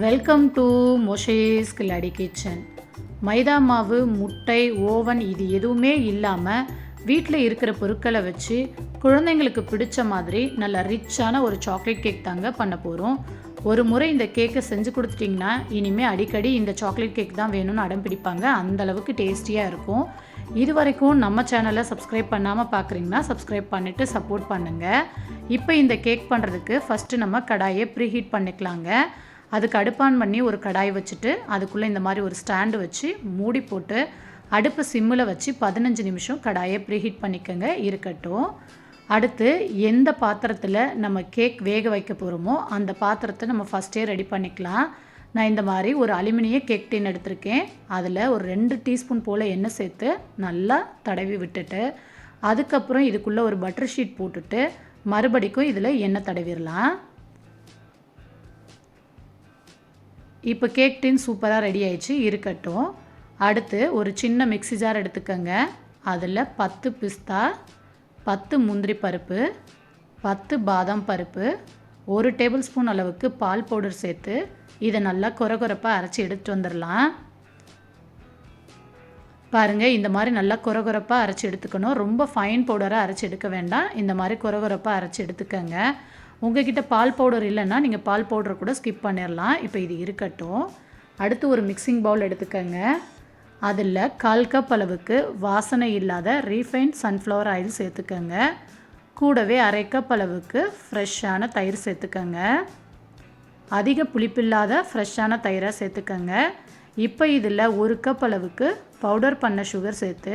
Welcome to மொஷேஸ் கில்லாடி kitchen மைதா மாவு முட்டை ஓவன் இது எதுவுமே இல்லாமல் வீட்டில் இருக்கிற பொருட்களை வச்சு குழந்தைங்களுக்கு பிடிச்ச மாதிரி நல்ல ரிச்சான ஒரு சாக்லேட் கேக் தாங்க பண்ண போகிறோம் ஒரு முறை இந்த கேக்கை செஞ்சு கொடுத்துட்டிங்கன்னா இனிமேல் அடிக்கடி இந்த சாக்லேட் கேக் தான் வேணும்னு அடம் பிடிப்பாங்க. அந்த அளவுக்கு டேஸ்டியாக இருக்கும். இது வரைக்கும் நம்ம சேனலை சப்ஸ்கிரைப் பண்ணாமல் பார்க்குறீங்கன்னா சப்ஸ்கிரைப் பண்ணிவிட்டு சப்போர்ட் பண்ணுங்கள் இப்போ இந்த கேக் பண்ணுறதுக்கு ஃபஸ்ட்டு நம்ம கடாயை ப்ரீஹீட் பண்ணிக்கலாங்க. அதுக்கு அடுப்பான் பண்ணி ஒரு கடாய் வச்சுட்டு அதுக்குள்ளே இந்த மாதிரி ஒரு ஸ்டாண்டு வச்சு மூடி போட்டு அடுப்பு சிம்மில் வச்சு பதினஞ்சு நிமிஷம் கடாயை ப்ரீஹீட் பண்ணிக்கோங்க. இருக்கட்டும். அடுத்து எந்த பாத்திரத்தில் நம்ம கேக் வேக வைக்க போகிறோமோ அந்த பாத்திரத்தை நம்ம ஃபஸ்ட்டே ரெடி பண்ணிக்கலாம். நான் இந்த மாதிரி ஒரு அலுமினிய கேக் டின் எடுத்திருக்கேன். அதில் ஒரு ரெண்டு டீஸ்பூன் போல் எண்ணெய் சேர்த்து நல்லா தடவி விட்டுட்டு அதுக்கப்புறம் இதுக்குள்ளே ஒரு பட்டர் ஷீட் போட்டுட்டு மறுபடிக்கும் இதில் எண்ணெய் தடவிடலாம் இப்போ கேக் டின் சூப்பராக ரெடி ஆயிடுச்சு இருக்கட்டும். அடுத்து ஒரு சின்ன மிக்ஸி ஜார் எடுத்துக்கோங்க. அதில் பத்து பிஸ்தா பத்து முந்திரி பருப்பு பத்து பாதாம் பருப்பு ஒரு டேபிள் ஸ்பூன் அளவுக்கு பால் பவுடர் சேர்த்து இதை நல்லா கொர கொரப்பாக அரைச்சி எடுத்துகிட்டு வந்துடலாம். பாருங்கள் இந்த மாதிரி நல்லா கொர கொரப்பாக அரைச்சி எடுத்துக்கணும். ரொம்ப ஃபைன் பவுடராக அரைச்சி எடுக்க வேண்டாம். இந்த மாதிரி கொர கொரப்பாக அரைச்சி எடுத்துக்கோங்க. உங்ககிட்ட பால் பவுடர் இல்லைன்னா நீங்கள் பால் பவுடர் கூட ஸ்கிப் பண்ணிடலாம் இப்போ இது இருக்கட்டும். அடுத்து ஒரு மிக்சிங் பவுல் எடுத்துக்கோங்க. அதில் கால் கப் அளவுக்கு வாசனை இல்லாத ரீஃபைண்ட் சன்ஃப்ளவர் ஆயில் சேர்த்துக்கோங்க. கூடவே அரை கப் அளவுக்கு ஃப்ரெஷ்ஷான தயிர் சேர்த்துக்கோங்க. அதிக புளிப்பில்லாத ஃப்ரெஷ்ஷான தயிரை சேர்த்துக்கோங்க. இப்போ இதில் ஒரு கப் அளவுக்கு பவுடர் பண்ண சுகர் சேர்த்து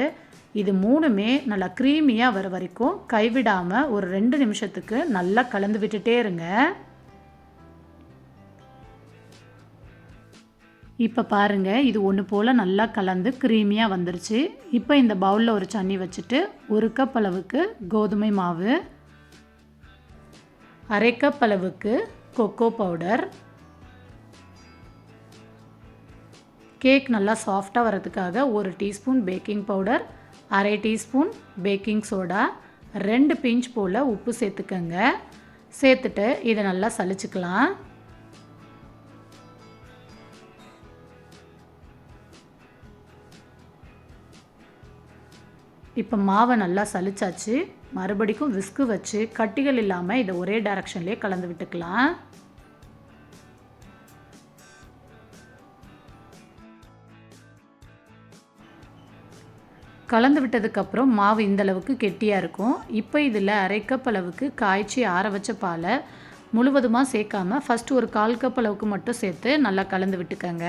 இது மூணுமே நல்லா க்ரீமியாக வர வரைக்கும் கைவிடாமல் ஒரு ரெண்டு நிமிஷத்துக்கு நல்லா கலந்து விட்டுட்டே இருங்க. இப்போ பாருங்கள் இது ஒன்று போல் நல்லா கலந்து க்ரீமியாக வந்துருச்சு. இப்போ இந்த பவுலில் ஒரு சன்னி வச்சுட்டு ஒரு கப் அளவுக்கு கோதுமை மாவு அரை கப் அளவுக்கு கொக்கோ பவுடர் கேக் நல்லா சாஃப்டாக வரதுக்காக ஒரு டீஸ்பூன் பேக்கிங் பவுடர் அரை டீஸ்பூன் பேக்கிங் சோடா ரெண்டு பிஞ்ச் போல் உப்பு சேர்த்துக்கோங்க. சேர்த்துட்டு இதை நல்லா சளிச்சுக்கலாம். இப்போ மாவை நல்லா சலிச்சாச்சு மறுபடிக்கும் விஸ்கு வச்சு கட்டிகள் இல்லாமல் இதை ஒரே டைரக்ஷன்லேயே கலந்து விட்டுக்கலாம். கலந்து விட்டதுக்கப்புறம் மாவு இந்த அளவுக்கு கெட்டியாக இருக்கும். இப்போ இதில் அரை கப் அளவுக்கு காய்ச்சி ஆற வச்ச பாலை முழுவதுமாக சேர்க்காம ஃபஸ்ட்டு ஒரு கால் கப் அளவுக்கு மட்டும் சேர்த்து நல்லா கலந்து விட்டுக்கோங்க.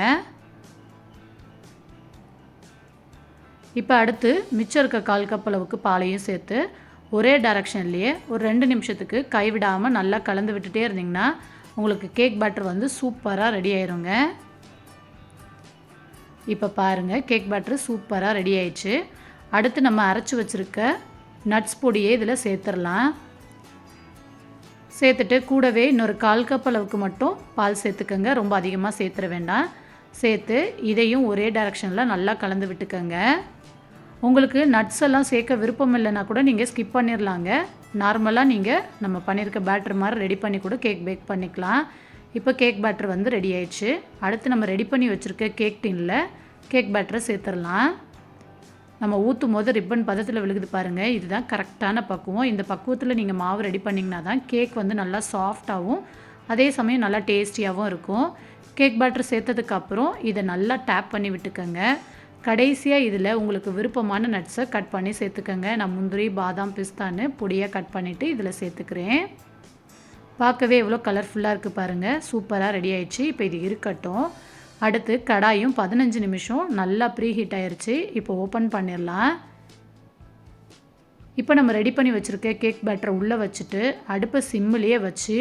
இப்போ அடுத்து மிச்சம் இருக்க கால் கப் அளவுக்கு பாலையும் சேர்த்து ஒரே டைரக்ஷன்லேயே ஒரு ரெண்டு நிமிஷத்துக்கு கைவிடாமல் நல்லா கலந்து விட்டுட்டே இருந்தீங்கன்னா உங்களுக்கு கேக் பேட்டர் வந்து சூப்பராக ரெடி ஆயிருங்க. இப்போ பாருங்கள் கேக் பேட்டர் சூப்பராக ரெடி ஆயிடுச்சு. அடுத்து நம்ம அரைச்சி வச்சுருக்க நட்ஸ் பொடியே இதில் சேர்த்துடலாம். சேர்த்துட்டு கூடவே இன்னொரு கால் கப் அளவுக்கு மட்டும் பால் சேர்த்துக்கோங்க. ரொம்ப அதிகமாக சேர்த்துற வேண்டாம். சேர்த்து இதையும் ஒரே டைரக்ஷனில் நல்லா கலந்து விட்டுக்கோங்க. உங்களுக்கு நட்ஸ் எல்லாம் சேர்க்க விருப்பம் இல்லைன்னா கூட நீங்கள் ஸ்கிப் பண்ணிடலாங்க நார்மலாக நீங்கள் நம்ம பண்ணியிருக்க பேட்டர் மாதிரி ரெடி பண்ணி கூட கேக் பேக் பண்ணிக்கலாம். இப்போ கேக் பேட்டர் வந்து ரெடி ஆயிடுச்சு. அடுத்து நம்ம ரெடி பண்ணி வச்சுருக்க கேக் டின்னில் கேக் பேட்டரை சேர்த்துடலாம். நம்ம ஊற்றும் போது ரிப்பன் பதத்தில் விழுகுது பாருங்கள் இதுதான் கரெக்டான பக்குவம். இந்த பக்குவத்தில் நீங்கள் மாவு ரெடி பண்ணிங்கன்னா தான் கேக் வந்து நல்லா சாஃப்டாகவும் அதே சமயம் நல்லா டேஸ்டியாகவும் இருக்கும். கேக் பேட்டர் சேர்த்ததுக்கப்புறம் இதை நல்லா டேப் பண்ணி விட்டுக்கோங்க. கடைசியாக இதில் உங்களுக்கு விருப்பமான நட்ஸை கட் பண்ணி சேர்த்துக்கோங்க. நான் முந்திரி பாதாம் பிஸ்தான்னு பொடியாக கட் பண்ணிவிட்டு இதில் சேர்த்துக்கிறேன். பார்க்கவே எவ்வளோ கலர்ஃபுல்லாக இருக்குது பாருங்கள் சூப்பராக ரெடி ஆயிடுச்சு. இப்போ இது இருக்கட்டும். அடுத்து கடாயும் பதினஞ்சு நிமிஷம் நல்லா ப்ரீ ஹீட் ஆயிடுச்சு இப்போ ஓப்பன் பண்ணிடலாம். இப்போ நம்ம ரெடி பண்ணி வச்சுருக்க கேக் பேட்டரை உள்ளே வச்சுட்டு அடுப்பை சிம்மிலேயே வச்சு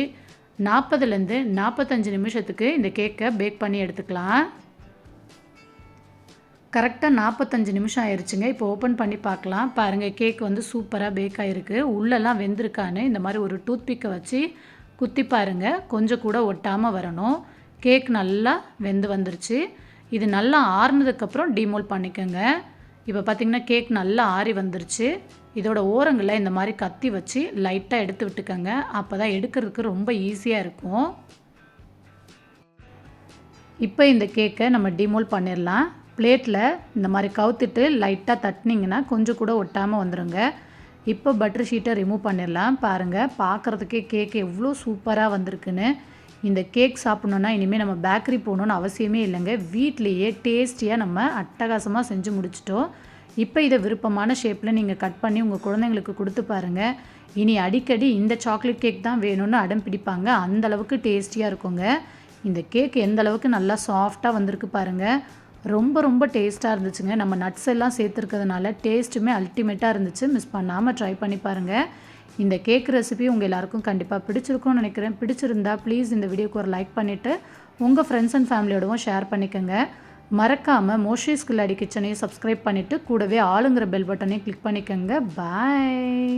நாற்பதுலேருந்து நாற்பத்தஞ்சு நிமிஷத்துக்கு இந்த கேக்கை பேக் பண்ணி எடுத்துக்கலாம். கரெக்டாக நாற்பத்தஞ்சு நிமிஷம் ஆயிடுச்சுங்க இப்போ ஓப்பன் பண்ணி பார்க்கலாம். பாருங்கள் கேக் வந்து சூப்பராக பேக் ஆகிருக்கு உள்ளெல்லாம் வெந்திருக்கான்னு இந்த மாதிரி ஒரு டூத்பிக்கை வச்சு குத்தி பாருங்கள் கொஞ்சம் கூட ஒட்டாமல் வரணும். கேக் நல்லா வெந்து வந்துருச்சு. இது நல்லா ஆறுனதுக்கப்புறம் டிமோல் பண்ணிக்கோங்க. இப்போ பார்த்திங்கன்னா கேக் நல்லா ஆறி வந்துருச்சு. இதோட ஓரங்களில் இந்த மாதிரி கத்தி வச்சு லைட்டாக எடுத்து விட்டுக்கோங்க. அப்போ தான் எடுக்கிறதுக்கு ரொம்ப ஈஸியாக இருக்கும். இப்போ இந்த கேக்கை நம்ம டிமோல் பண்ணிடலாம் பிளேட்டில் இந்த மாதிரி கவுத்துட்டு லைட்டாக தட்டினீங்கன்னா கொஞ்சம் கூட ஒட்டாமல் வந்துடுங்க இப்போ பட்டர் ஷீட்டை ரிமூவ் பண்ணிடலாம் பாருங்கள் பார்க்குறதுக்கே கேக் எவ்வளோ சூப்பராக வந்திருக்குன்னு. இந்த கேக் சாப்பிட்ணுன்னா இனிமேல் நம்ம பேக்கரி போகணுன்னு அவசியமே இல்லைங்க. வீட்லேயே டேஸ்டியாக நம்ம அட்டகாசமாக செஞ்சு முடிச்சிட்டோம். இப்போ இதை விருப்பமான ஷேப்பில் நீங்கள் கட் பண்ணி உங்கள் குழந்தைங்களுக்கு கொடுத்து பாருங்கள் இனி அடிக்கடி இந்த சாக்லேட் கேக் தான் வேணும்னு அடம் பிடிப்பாங்க. அந்தளவுக்கு டேஸ்டியாக இருக்குங்க. இந்த கேக் எந்த அளவுக்கு நல்லா சாஃப்டாக வந்திருக்கு பாருங்கள் ரொம்ப ரொம்ப டேஸ்ட்டாக இருந்துச்சுங்க. நம்ம நட்ஸ் எல்லாம் சேர்த்துருக்கிறதுனால டேஸ்ட்டுமே அல்டிமேட்டாக இருந்துச்சு. மிஸ் பண்ணாமல் ட்ரை பண்ணி பாருங்கள் இந்த கேக் ரெசிபி உங்கள் எல்லாருக்கும் கண்டிப்பாக பிடிச்சிருக்கும்னு நினைக்கிறேன். பிடிச்சிருந்தா ப்ளீஸ் இந்த வீடியோக்கு ஒரு லைக் பண்ணிவிட்டு உங்கள் ஃப்ரெண்ட்ஸ் அண்ட் ஃபேமிலியோடவும் ஷேர் பண்ணிக்கோங்க. மறக்காமல் மோஷிஸ் கில்லாடி கிச்சனையும் சப்ஸ்கிரைப் பண்ணிவிட்டு கூடவே ஆளுங்கிற பெல் பட்டனையும் கிளிக் பண்ணிக்கோங்க. பாய்